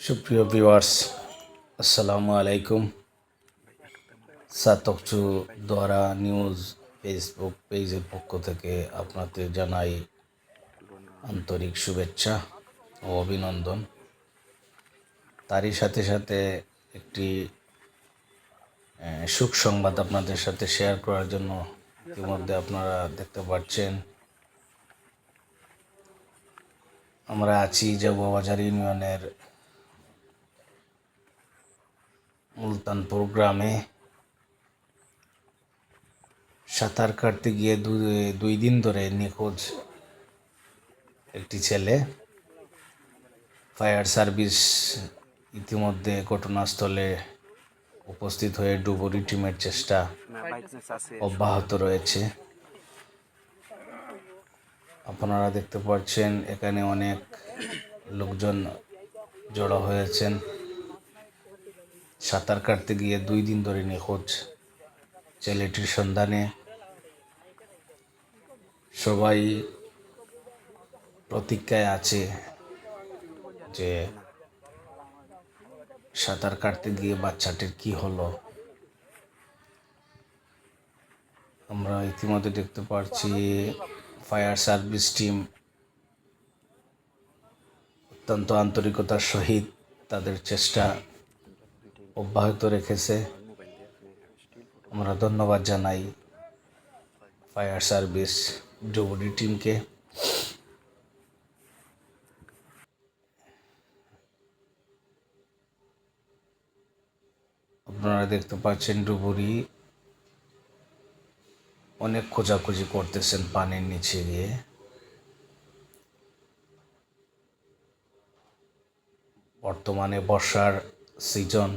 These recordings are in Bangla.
সুপ্রিয় ভিউয়ার্স আসসালামু আলাইকুম। সাতকচু দ্বারা নিউজ ফেসবুক পেজের পক্ষ থেকে আপনাদের জানাই আন্তরিক শুভেচ্ছা ও অভিনন্দন। তারই সাথে সাথে একটি সুখ সংবাদ আপনাদের সাথে শেয়ার করার জন্য ইতিমধ্যে আপনারা দেখতে পাচ্ছেন। আমরা আছি জগবাজার ইউনিয়নের মুলতানপুর গ্রামে সাঁতার কাটতে গিয়ে দুই দিন ধরে নিখোঁজ একটি ছেলে। ফায়ার সার্ভিস ইতিমধ্যে ঘটনাস্থলে উপস্থিত হয়ে ডুবুরি টিমের চেষ্টা অব্যাহত রয়েছে। আপনারা দেখতে পাচ্ছেন, এখানে অনেক লোকজন জড়ো হয়েছেন। সাঁতার কাটতে গিয়ে দুই দিন ধরে নিখোঁজ, ছেলেটির সন্ধানে। সবাই প্রতীক্ষায় আছে যে সাঁতার কাটতে গিয়ে বাচ্চাটির কি হলো। আমরা ইতিমধ্যে দেখতে পাচ্ছি ফায়ার সার্ভিস টিম অত্যন্ত আন্তরিকতার সহিত তাদের চেষ্টা অব্যাহত রেখেছে। আমরা ধন্যবাদ জানাই ফায়ার সার্ভিস ডুবুরি টিমকে। আপনারা দেখতে পাচ্ছেন ডুবুরি অনেক খোঁজাখুঁজি করতেছেন পানির নিচে গিয়ে। বর্তমানে বর্ষার সিজন।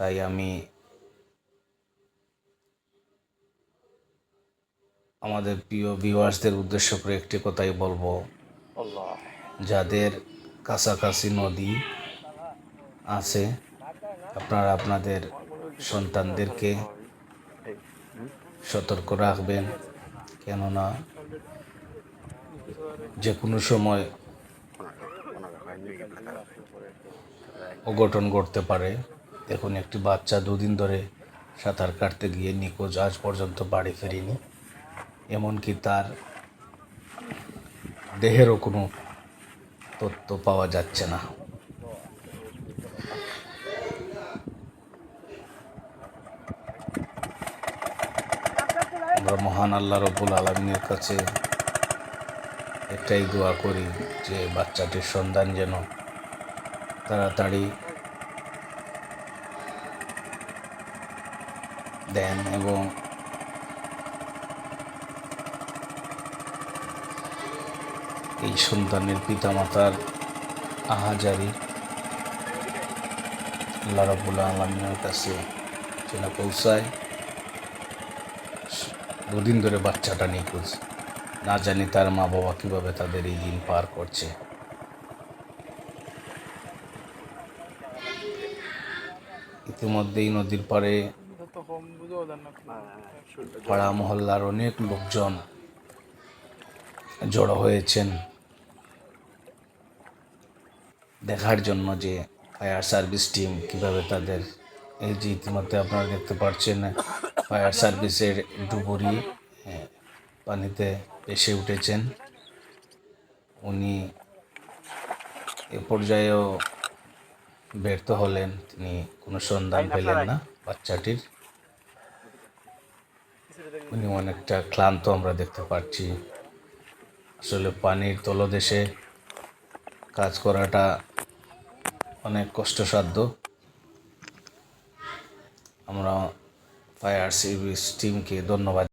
তাই আমি আমাদের প্রিয় ভিউয়ার্সদের উদ্দেশ্য করে একটি কথাই বলব। যাদের কাছাকাছি নদী আছে আপনারা আপনাদের সন্তানদেরকে সতর্ক রাখবেন। কেননা যে কোনো সময় অঘটন ঘটতে পারে। দেখুন, একটি বাচ্চা দুদিন ধরে সাঁতার কাটতে গিয়ে নিখোঁজ, আজ পর্যন্ত বাড়ি ফেরেনি। এমনকি তার দেহেরও কোনো তথ্য পাওয়া যাচ্ছে না। আমরা মহান আল্লাহ রব্বুল আলমিনের কাছে একটাই দোয়া করি যে বাচ্চাটির সন্ধান যেন তাড়াতাড়ি দেন এবং এই সন্তানের পিতামাতার আহাজারি আল্লাহ আলমিনের কাছে যেন পৌঁছায়। দুদিন ধরে বাচ্চাটা নিখোঁজ। না জানি তার মা বাবা কীভাবে তাদের এই দিন পার করছে। ইতিমধ্যেই নদীর পাড়ে পাড়া মহল্লার অনেক লোকজন জড়ো হয়েছেন। দেখার জন্য যে ফায়ার সার্ভিস টিম কীভাবে তাদের এই যে ইতিমধ্যে আপনারা দেখতে পাচ্ছেন ফায়ার সার্ভিসের ডুবুরি পানিতে ভেসে উঠেছেন। উনি এ পর্যায়েও ব্যর্থ হলেন তিনি কোনো সন্ধান পেলেন না বাচ্চাটির। উনি অনেকটা ক্লান্ত আমরা দেখতে পাচ্ছি। আসলে পানির তলদেশে কাজ করাটা অনেক কষ্টসাধ্য। আমরা ফায়ার সার্ভিস টিমকে ধন্যবাদ